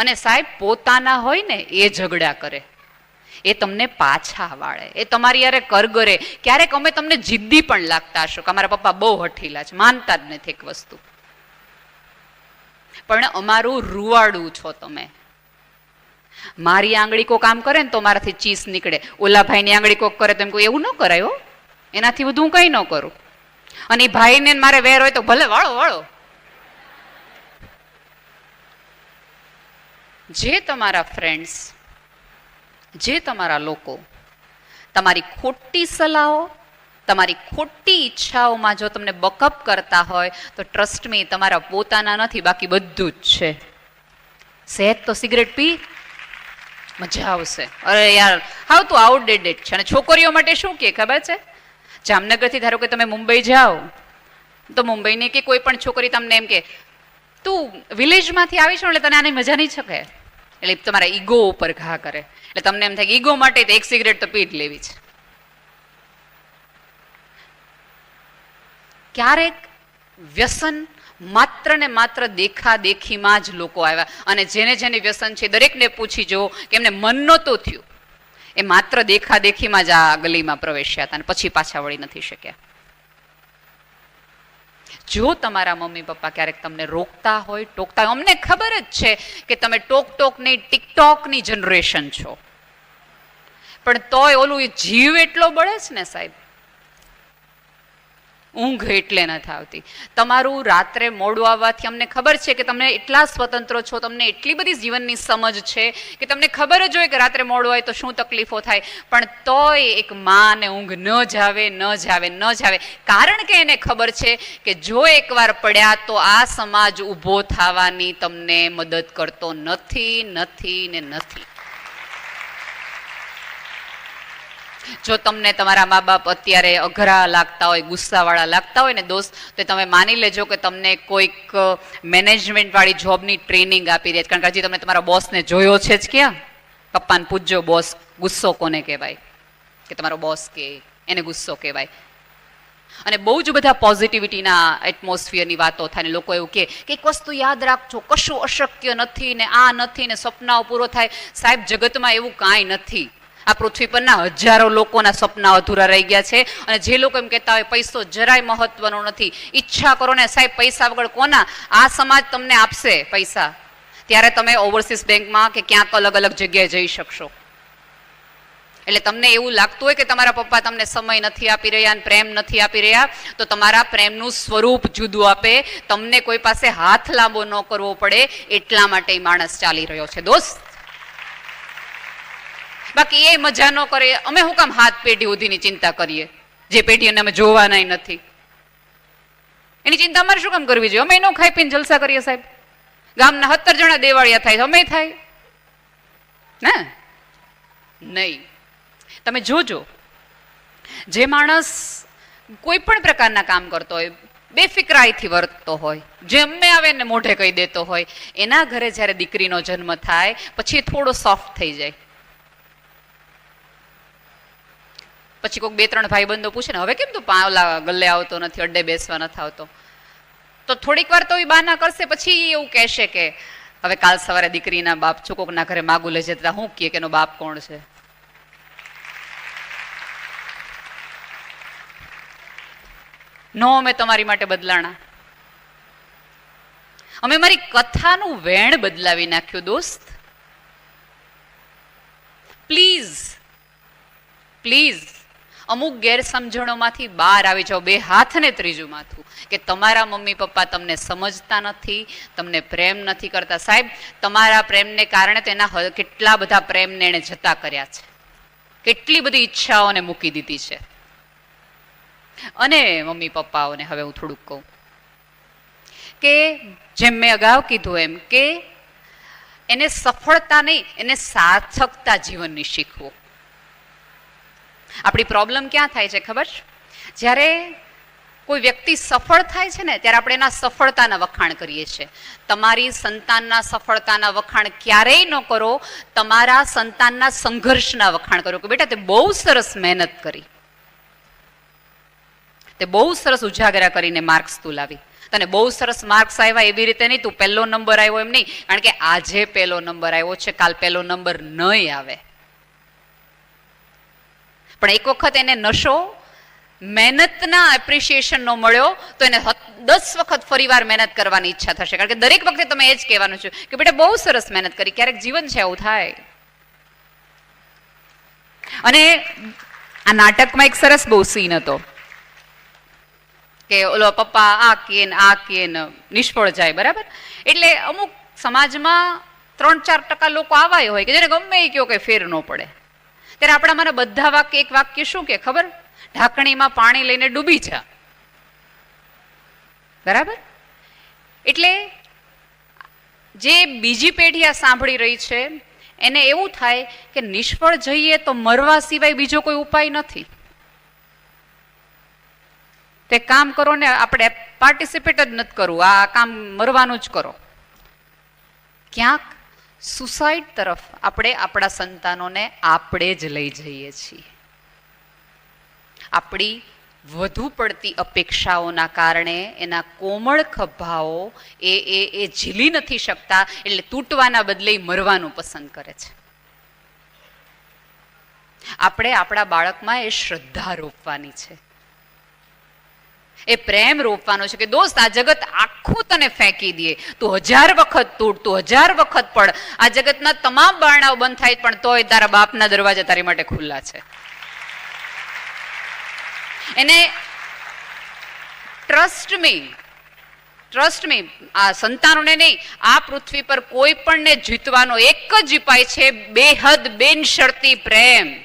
અને સાહેબ, પોતાના હોય ને, એ ઝઘડા કરે. એ તમને પાછા વાળે. એ તમારી યારે કરગરે ક્યારેક અમે તમને જિદ્દી પણ લાગતા હશો કે અમારા પપ્પા બહુ હઠીલા છે. માનતા જ નથી એક વસ્તુ. પણ અમારું રૂવાડું છો તમે. મારી આંગળી કોક કામ કરે ને તો મારાથી ચીસ નીકળે. ઓલા ભાઈની આંગળી કોક કરે તો એમ કહું, એવું ન કરાયો એનાથી બધું હું કંઈ ન કરું. અને એ ભાઈને મારે વેર હોય તો ભલે વાળો વાળો. જે તમારા ફ્રેન્ડ્સ જે તમારા લોકો, તમારી ખોટી સલાહો, તમારી ખોટી ઈચ્છાઓમાં જો તમને બકઅપ કરતા હોય, તો ટ્રસ્ટ મી તમારા પોતાના નથી, બાકી બધું જ છે. સહેજ તો સિગરેટ પી, મજા આવશે. અરે યાર, હાવ તો આઉટડેટેડ છે. અને છોકરીઓ માટે શું કે, ખબર છે? જામનગરથી ધારો કે તમે મુંબઈ જાઓ, તો મુંબઈની કે કોઈ પણ છોકરી તમને એમ કે, તું વિલેજમાંથી આવી છો એટલે તને આની મજા નહીં શકે એટલે તમારા ઈગો ઉપર ઘા કરે. એટલે તમને એમ થાય કે ઈગો માટે એક સિગરેટ તો પી લેવી છે. ક્યારેક વ્યસન માત્ર ને માત્ર દેખા દેખીમાં જ લોકો આવ્યા. અને જેને જેને વ્યસન છે દરેકને પૂછી જુઓ કે એમને મન નહોતું થયું. એ માત્ર દેખા દેખીમાં જ આ ગલીમાં પ્રવેશ્યા હતા અને પછી પાછા વળી નથી શક્યા. જો તમારા મમ્મી પપ્પા ક્યારેક તમને રોકતા હોય, ટોકતા હોય, અમને ખબર જ છે કે તમે ટોક ટોકની ટિકટોકની જનરેશન છો. પણ તોય ઓલું એ જીવ એટલો બળે છે ને સાહેબ? ઊંઘ એટલે નથી આવતી. તમારું રાત્રે મોડું આવવાથી અમને ખબર છે કે તમે એટલા સ્વતંત્ર છો, તમને એટલી બધી જીવનની સમજ છે કે તમને ખબર જ હોય કે રાત્રે મોડું હોય તો શું તકલીફો થાય. પણ તોય એક માને ઊંઘ ન જાવે ન જાવે ન જાવે. કારણ કે એને ખબર છે કે જો એકવાર પડ્યા તો આ સમાજ ઊભો થવાની તમને મદદ કરતો નથી નથી ને નથી. જો તમને તમારા મા બાપ અત્યારે અઘરા લાગતા હોય, ગુસ્સાવાળા લાગતા હોય ને દોસ્ત, તો તમે માની લેજો કે તમને કોઈક મેનેજમેન્ટવાળી જોબની ટ્રેનિંગ આપી દે છે. કારણ કે હજી તમે તમારા બોસને જોયો છે જ ક્યાં? પપ્પાને પૂછજો બોસ ગુસ્સો કોને કહેવાય? કે તમારો બોસ કે, એને ગુસ્સો કહેવાય. અને બહુ જ બધા પોઝિટિવિટીના એટમોસ્ફિયરની વાતો થાય ને લોકો એવું કે એક વસ્તુ યાદ રાખજો, કશું અશક્ય નથી ને આ નથી ને સપનાઓ પૂરો થાય. સાહેબ, જગતમાં એવું કાંઈ નથી. આ પૃથ્વી પરના હજારો લોકોના સપના અધૂરા રહી ગયા છે અને જે લોકો એમ કહેતા હોય પૈસો જરાય મહત્વનો નથી. ઈચ્છા કરો ને સાહેબ, પૈસા વગર કોના? આ સમાજ તમને આપશે પૈસા. ત્યારે તમે ઓવરસીઝ બેંકમાં કે ક્યાંક અલગ અલગ જગ્યાએ જઈ શકશો. એટલે તમને એવું લાગતું હોય કે તમારા પપ્પા તમને સમય નથી આપી રહ્યા અને પ્રેમ નથી આપી રહ્યા, તો તમારા પ્રેમનું સ્વરૂપ જુદું આપે. તમને કોઈ પાસે હાથ લાંબો ન કરવો પડે. એટલા માટે માણસ ચાલી રહ્યો છે. દોસ્ત બાકી એ મજા ન કરે. અમે શું કામ હાથ પેઢી સુધીની ચિંતા કરીએ? જે પેઢી અમે જોવાના નથી. એની ચિંતા અમારે શું કામ કરવી જોઈએ? અમે નો ખાઈ પીને જલસા કરીએ સાહેબ. ગામના સત્તર જણા દેવાળિયા થાય, અમે થાય. ને? નહીં. તમે જોજો. જે માણસ કોઈ પણ પ્રકારના કામ કરતો હોય, બેફિકરાઈથી વર્તતો હોય, જેમને આવે એને મોઢે કહી દેતો હોય, એના ઘરે જ્યારે દીકરીનો જન્મ થાય, પછી થોડો સોફ્ટ થઈ જાય. પછી કોઈક બે ત્રણ ભાઈબંધો પૂછે ને, હવે કેમ તું પાવલા ગલ્લે આવતો નથી, અડ્ડે બેસવા નથી આવતો? તો થોડીક વાર તો એ બાના કરશે, પછી એવું કહેશે કે, હવે કાલ સવારે દીકરીના બાપ છોકોકના ઘરે માગું લઈ જતા હું કે એનો બાપ કોણ છે? નો અમે તમારી માટે બદલાણા. અમે મારી કથાનું વેણ બદલાવી નાખ્યું, દોસ્ત. પ્લીઝ પ્લીઝ અમુક ગેરસમજણોમાંથી બહાર આવી જાઓ, બે હાથને ત્રીજું માથું, કે તમારા મમ્મી પપ્પા તમને સમજતા નથી, તમને પ્રેમ નથી કરતા. સાહેબ, તમારા પ્રેમને કારણે તેના કેટલા બધા પ્રેમને એણે જતા કર્યા છે. કેટલી બધી ઈચ્છાઓને મૂકી દીધી છે. અને મમ્મી પપ્પાઓને, હવે હું થોડુંક કહું. કે જેમ મેં અગાઉ કીધું એમ, કે એને સફળતા નહીં, એને સાર્થકતા જીવનની શીખવું. આપણી પ્રોબ્લેમ ક્યાં થાય છે, ખબર? જ્યારે કોઈ વ્યક્તિ સફળ થાય છે ને, ત્યારે આપણે એના સફળતાના વખાણ કરીએ છીએ. તમારી સંતાનના સફળતાના વખાણ ક્યારેય ન કરો, તમારા સંતાનના સંઘર્ષના વખાણ કરો. કે બેટા, તે બહુ સરસ મહેનત કરી. તે બહુ સરસ ઉજાગરા કરીને માર્ક્સ તું લાવી. તને બહુ સરસ માર્ક્સ આવ્યા એવી રીતે નહીં, તું પહેલો નંબર આવ્યો એમ નહીં. કારણ કે આજે પહેલો નંબર આવ્યો છે, કાલ પહેલો નંબર નહીં આવે. પણ એક વખત એને નશો, મહેનતના એપ્રિશિએશનનો મળ્યો, તો એને દસ વખત ફરીવાર મહેનત કરવાની ઈચ્છા થશે. કારણ કે દરેક વખતે તમે એ જ કહેવાનું છે કે બેટા બહુ સરસ મહેનત કરી, ક્યારેક જીવન છે આવું થાય. અને આ નાટકમાં એક સરસ બહુ સીન હતો. કે ઓલો પપ્પા આ કે આ કે નિષ્ફળ જાય, બરાબર? એટલે અમુક સમાજમાં ત્રણ ચાર ટકા લોકો આવાય હોય કે જેને ગમે એ કયો કે ફેર ન પડે. ત્યારે આપણા મને બધા વાક્ય, એક વાક્ય શું કે ખબર? ઢાંકણીમાં પાણી લઈને ડૂબી જા. બરાબર? એટલે જે બીજી પેઢી આ સાંભળી રહી છે, એને એવું થાય કે નિષ્ફળ જઈએ તો મરવા સિવાય બીજો કોઈ ઉપાય નથી. તે કામ કરો ને આપણે પાર્ટિસિપેટ જ નથી કરવું. આ કામ મરવાનું જ કરો. ક્યાંક સુસાઇડ તરફ આપણે આપણા સંતાનોને આપણે જ લઈ જઈએ છીએ. આપણી વધુ પડતી અપેક્ષાઓના કારણે એના કોમળ ખભાઓ એ એ એ ઝીલી નથી શકતા, એટલે તૂટવાના બદલે મરવાનું પસંદ કરે છે. આપણે આપણા બાળકમાં એ શ્રદ્ધા રોપવાની છે. એ પ્રેમ રોપવાનો છે કે, દોસ્ત, આ જગત આખું તને ફેંકી દે. તું હજાર વખત તૂટ, તું હજાર વખત પડ. આ જગતના તમામ બારણાઓ બંધ થાય પણ તોય તારા બાપના દરવાજા તારી માટે ખુલ્લા છે. એને ટ્રસ્ટ મી ટ્રસ્ટ મી આ સંતાનોને નહીં, આ પૃથ્વી પર કોઈ પણને જીતવાનો એક જ ઉપાય છે, બેહદ, બિનશરતી પ્રેમ.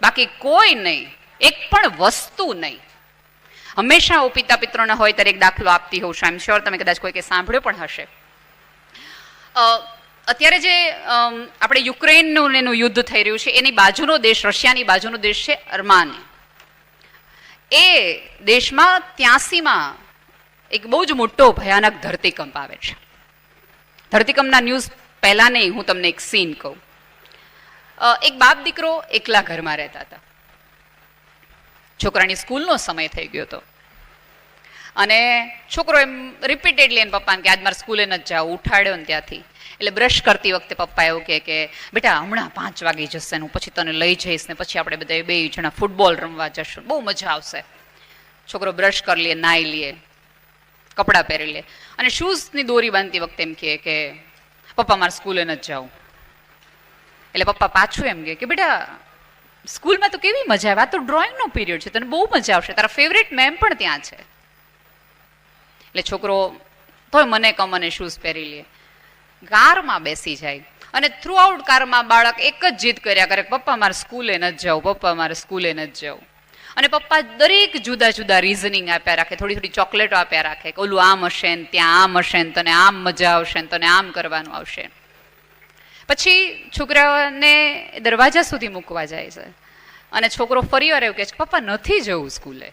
બાકી કોઈ નહીં, એક પણ વસ્તુ નહીં. હંમેશા હું પિતા પિત્રોના હોય ત્યારે એક દાખલો આપતી હોઉં છું. આઈ એમ શ્યોર તમે કદાચ કોઈકે સાંભળ્યો પણ હશે. અત્યારે જે આપણે યુક્રેનનું એનું યુદ્ધ થઈ રહ્યું છે, એની બાજુનો દેશ રશિયાની બાજુનો દેશ છે અરમાની. એ દેશમાં ત્યાસીમાં એક બહુ જ મોટો ભયાનક ધરતીકંપ આવે છે. ધરતીકંપના ન્યૂઝ પહેલાં નહીં હું તમને એક સીન કહું. એક બાપ દીકરો એકલા ઘરમાં રહેતા હતા. છોકરાની સ્કૂલનો સમય થઈ ગયો હતો. અને છોકરો એમ રિપીટેડલી એને પપ્પાને કે આજ મારે સ્કૂલે નથી જાવ, ઉઠાડ્યો ને ત્યાંથી. એટલે બ્રશ કરતી વખતે પપ્પા એવું કહે કે, બેટા, હમણાં પાંચ વાગી જશે ને હું પછી તને લઈ જઈશ ને પછી આપણે બધા બે જણા ફૂટબોલ રમવા જશું. બહુ મજા આવશે. છોકરો બ્રશ કરી લે, નાહી લે, કપડાં પહેરી લે. અને શૂઝની દોરી બાંધતી વખતે એમ કહે કે, પપ્પા, મારે સ્કૂલે નથી જાઉં એટલે પપ્પા પાછું એમ કહે કે, બેટા સ્કૂલમાં તો કેવી મજા આવે? આ તો ડ્રોઈંગનો પીરિયડ છે, તને બહુ મજા આવશે. તારા ફેવરેટ મેમ પણ ત્યાં છે. એટલે છોકરો, તોય મને કમને શૂઝ પહેરી લે. કારમાં બેસી જાય. અને થ્રુ આઉટ કારમાં બાળક એક જ જીદ કર્યા કરે પપ્પા, મારે સ્કૂલે ન જાઉં પપ્પા, મારે સ્કૂલે નથી જાઉં અને પપ્પા દરેક જુદા જુદા રીઝનિંગ આપ્યા રાખે. થોડી થોડી ચોકલેટો આપ્યા રાખે કે, ઓલું આમ હશે ને ત્યાં આમ હશે ને તને આમ મજા આવશે ને તને આમ કરવાનું આવશે. પછી છોકરાઓને દરવાજા સુધી મૂકવા જાય છે. અને છોકરો ફરી વાર એવું કહે છે, પપ્પા, નથી જવું સ્કૂલે.